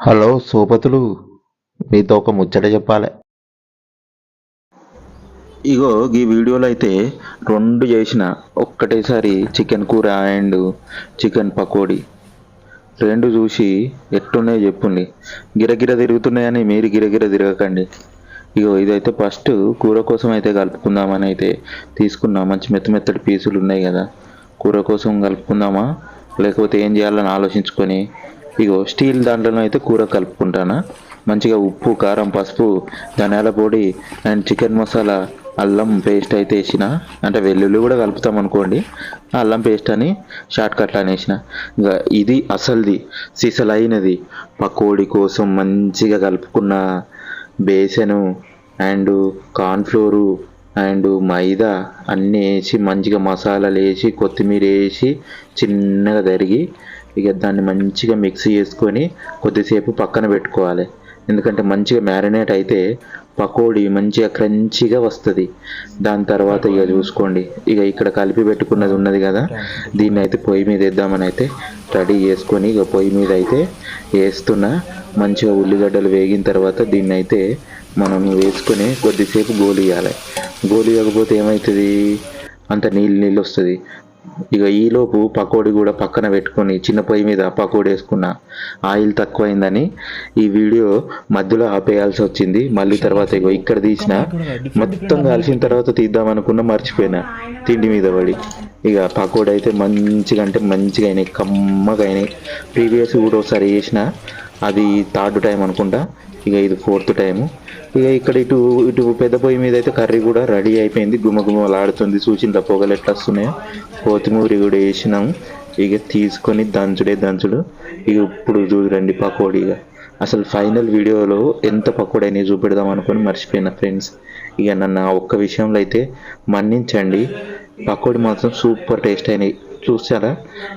Hello సోపతులు మీతో ఒక ముచ్చట చెప్పాలి. ఇగో ఈ వీడియోలో అయితే రెండు చేసిన. ఒక్కటేసారి చికెన్ కూర అండ్ చికెన్ పకోడీ. రెండు చూసి ఎట్టున్నాయో చెప్పుండి. గిరగిర తిరుగుతున్నాయని మీరు గిరగిర తిరగకండి. ఇగో ఇదైతే ఫస్ట్ కూర కోసం అయితే కలుపుకుందామని అయితే తీసుకున్నా. మంచి మెత్త మెత్తటి పీసులు ఉన్నాయి కదా. కూర కోసం కలుపుకుందామా? లేకపోతే ఏం చేయాలని ఆలోచించుకొని ఇగో స్టీల్ దాంట్లో అయితే కూర కలుపుకుంటానా? మంచిగా ఉప్పు కారం పసుపు ధనియాల పొడి అండ్ చికెన్ మసాలా అల్లం పేస్ట్ అయితే వేసిన అంటే వెల్లుల్లి కూడా కలుపుతాం అనుకోండి అల్లం పేస్ట్ అని షార్ట్ కట్ అని వేసిన. ఇంకా ఇది అసలుది సిసలైనది. పకోడీ కోసం మంచిగా కలుపుకున్న besan and cornflour and maida అన్నీ వేసి మంచిగా మసాలాలు వేసి కొత్తిమీర వేసి చిన్నగా తరిగి ఇక దాన్ని మంచిగా మిక్సీ చేసుకొని కొద్దిసేపు పక్కన పెట్టుకోవాలి. ఎందుకంటే మంచిగా మ్యారినేట్ అయితే పకోడీ మంచిగా క్రంచిగా వస్తుంది. దాని తర్వాత ఇక చూసుకోండి. ఇక ఇక్కడ కలిపి పెట్టుకున్నది ఉన్నది కదా దీన్ని అయితే పొయ్యి మీద వేద్దామని అయితే రెడీ చేసుకొని ఇక పొయ్యి మీద అయితే వేస్తున్నా మంచిగా ఉల్లిగడ్డలు వేగిన తర్వాత దీన్ని అయితే మనం వేసుకొని కొద్దిసేపు గోలియాలి. గోలియకపోతే ఏమవుతుంది? అంత నీళ్ళు నీళ్ళు వస్తుంది. ఇక ఈలోపు పకోడీ కూడా పక్కన పెట్టుకొని చిన్న పొయ్యి మీద పకోడీ వేసుకున్న ఆయిల్ తక్కువైందని ఈ వీడియో మధ్యలో ఆపేయాల్సి వచ్చింది. మళ్ళీ తర్వాత ఇగో ఇక్కడ తీసిన మొత్తం కలిసిన తర్వాత తీద్దాం అనుకున్నా మర్చిపోయినా తిండి మీద పడి. ఇక పకోడీ అయితే మంచిగా అంటే మంచిగా అయినాయి కమ్మగా అయినాయి. ప్రీవియస్ కూడా ఒకసారి చేసిన అది థర్డ్ టైం అనుకుంటా. ఇక ఇది ఫోర్త్ టైము ఇక ఇక్కడ ఇటు ఇటు పెద్ద పొయ్యి మీద అయితే కర్రీ కూడా రెడీ అయిపోయింది. గుమగుమలాడుతుంది. చూసిన పొగలు ఎట్లా వస్తున్నాయో. కొత్తిమూరి కూడా వేసినాం. ఇక తీసుకొని దంచుడే దంచుడు. ఇక ఇప్పుడు చూడండి పకోడీ ఇక. అసలు ఫైనల్ వీడియోలో ఎంత పకోడీ చూపెడదాం అనుకొని మర్చిపోయిన ఫ్రెండ్స్. ఇక నన్ను ఒక్క విషయంలో అయితే మన్నించండి. పకోడీ మాత్రం సూపర్ టేస్ట్ అయినాయి. చూసారా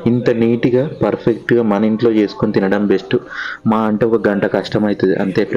ఇంత నీట్గా పర్ఫెక్ట్గా మన ఇంట్లో చేసుకొని తినడం బెస్ట్. మా అంటే ఒక గంట కష్టం అవుతుంది అంతే.